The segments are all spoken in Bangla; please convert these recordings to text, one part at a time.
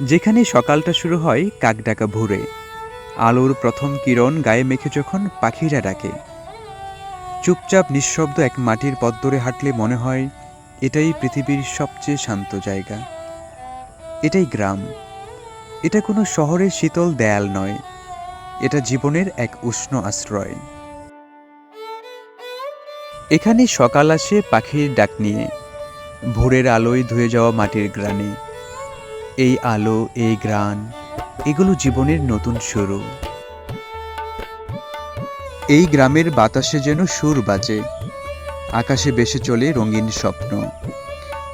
যেখানে সকালটা শুরু হয় কাকডাকা ভোরে। আলোর প্রথম কিরণ গায়ে মেখে যখন পাখিরা ডাকে। চুপচাপ নিঃশব্দ এক মাটির পথ ধরে হাঁটলে মনে হয় এটাই পৃথিবীর সবচেয়ে শান্ত জায়গা। এটাই গ্রাম। এটা কোনো শহরের শীতল দেয়াল নয়। এটা জীবনের এক উষ্ণ আশ্রয়। এখানে সকাল আসে পাখির ডাক নিয়ে। ভোরের আলোয় ধুয়ে যাওয়া মাটির গ্রানে। এই আলো, এই গ্রান এগুলো জীবনের নতুন শুরু। এই গ্রামের বাতাসে যেন সুর বাজে, আকাশে বেসে চলে রঙিন স্বপ্ন।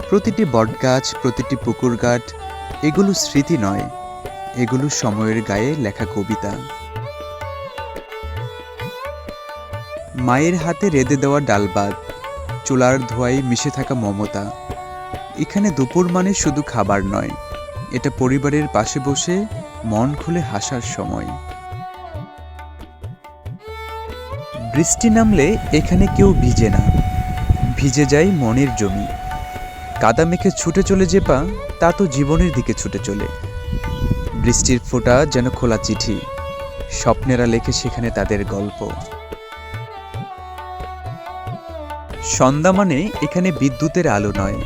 প্রতিটি বটগাছ, প্রতিটি পুকুর ঘাট এগুলো স্মৃতি নয়, এগুলো সময়ের গায়ে লেখা কবিতা। মায়ের হাতে রেঁধে দেওয়া ডালবাদ, চুলার ধোয়ায় মিশে থাকা মমতা, এখানে দুপুর মানে শুধু খাবার নয় এটা পরিবারের পাশে বসে মন খুলে হাসার সময়। বৃষ্টি নামলে এখানে কেউ ভিজে না। ভিজে যায় মনের জমি। কাদা মেখে ছুটে চলে যে পা, তা তো জীবনের দিকে ছুটে চলে। বৃষ্টির ফোঁটা যেন খোলা চিঠি। স্বপ্নেরা লেখে সেখানে তাদের গল্প। সন্ধ্যা মানে এখানে বিদ্যুতের আলো নয়।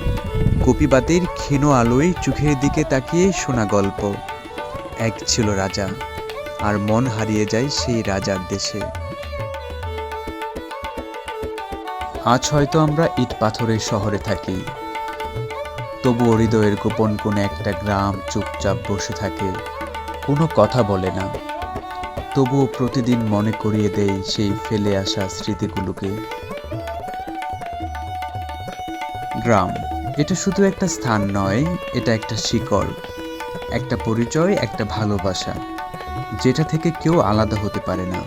কপিবাতের ক্ষীণ আলোয় চোখের দিকে তাকিয়ে শোনা গল্প। এক ছিল রাজা, আর মন হারিয়ে যায় সেই রাজার দেশে। আজ হয়তো আমরা ইট পাথরের শহরে থাকি। তবু হৃদয়ের গোপন কোন একটা গ্রাম চুপচাপ বসে থাকে। কোনো কথা বলে না। তবুও প্রতিদিন মনে করিয়ে দেয় সেই ফেলে আসা স্মৃতিগুলোকে। গ্রাম এটা শুধু একটা স্থান নয়, এটা একটা শিকড়, একটা পরিচয়, একটা ভালোবাসা, যেটা থেকে কেউ আলাদা হতে পারে না।